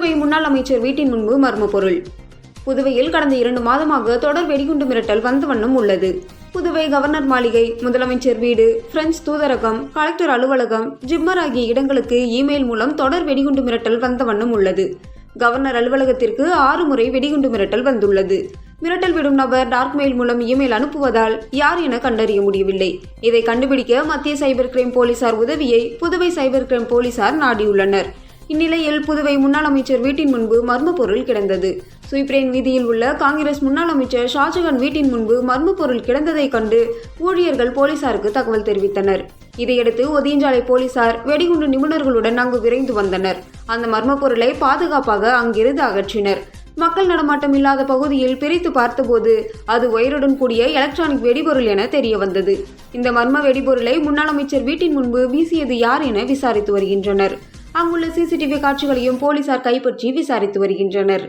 புதுவை முன்னாள் அமைச்சர் வீட்டின் முன்பு மர்ம பொருள் புதுவையில் கடந்த இரண்டு மாதமாக தொடர் வெடிகுண்டு மிரட்டல் வந்த வண்ணம் உள்ளது. புதுவை கவர்னர் மாளிகை முதலமைச்சர் வீடு பிரெஞ்சு தூதரகம் கலெக்டர் அலுவலகம் ஜிம்மர் ஆகிய இடங்களுக்கு இமெயில் மூலம் தொடர் வெடிகுண்டு மிரட்டல் வந்த வண்ணம் உள்ளது. கவர்னர் அலுவலகத்திற்கு ஆறு முறை வெடிகுண்டு மிரட்டல் வந்துள்ளது. மிரட்டல் விடும் நபர் டார்க் மெயில் மூலம் இமெயில் அனுப்புவதால் யார் என கண்டறிய முடியவில்லை. இதை கண்டுபிடிக்க மத்திய சைபர் கிரைம் போலீசார் உதவியை புதுவை சைபர் கிரைம் போலீசார் நாடியுள்ளனர். இந்நிலையில் புதுவை முன்னாள் அமைச்சர் வீட்டின் முன்பு மர்ம பொருள் கிடந்தது. சுய்பிரேன் வீதியில் உள்ள காங்கிரஸ் முன்னாள் அமைச்சர் ஷாஜகான் வீட்டின் முன்பு மர்ம பொருள் கிடந்ததை கண்டு ஊழியர்கள் போலீசாருக்கு தகவல் தெரிவித்தனர். இதையடுத்து ஒதியஞ்சாலை போலீசார் வெடிகுண்டு நிபுணர்களுடன் அங்கு விரைந்து வந்தனர். அந்த மர்ம பொருளை பாதுகாப்பாக அங்கிருந்து அகற்றினர். மக்கள் நடமாட்டம் இல்லாத பகுதியில் பிரித்து பார்த்தபோது அது ஒயருடன் கூடிய எலக்ட்ரானிக் வெடிபொருள் என தெரிய வந்தது இந்த மர்ம வெடிபொருளை முன்னாள் அமைச்சர் வீட்டின் முன்பு வீசியது யார் என விசாரித்து வருகின்றனர். அங்குள்ள சிசிடிவி காட்சிகளையும் போலீசார் கைப்பற்றி விசாரித்து வருகின்றனர்.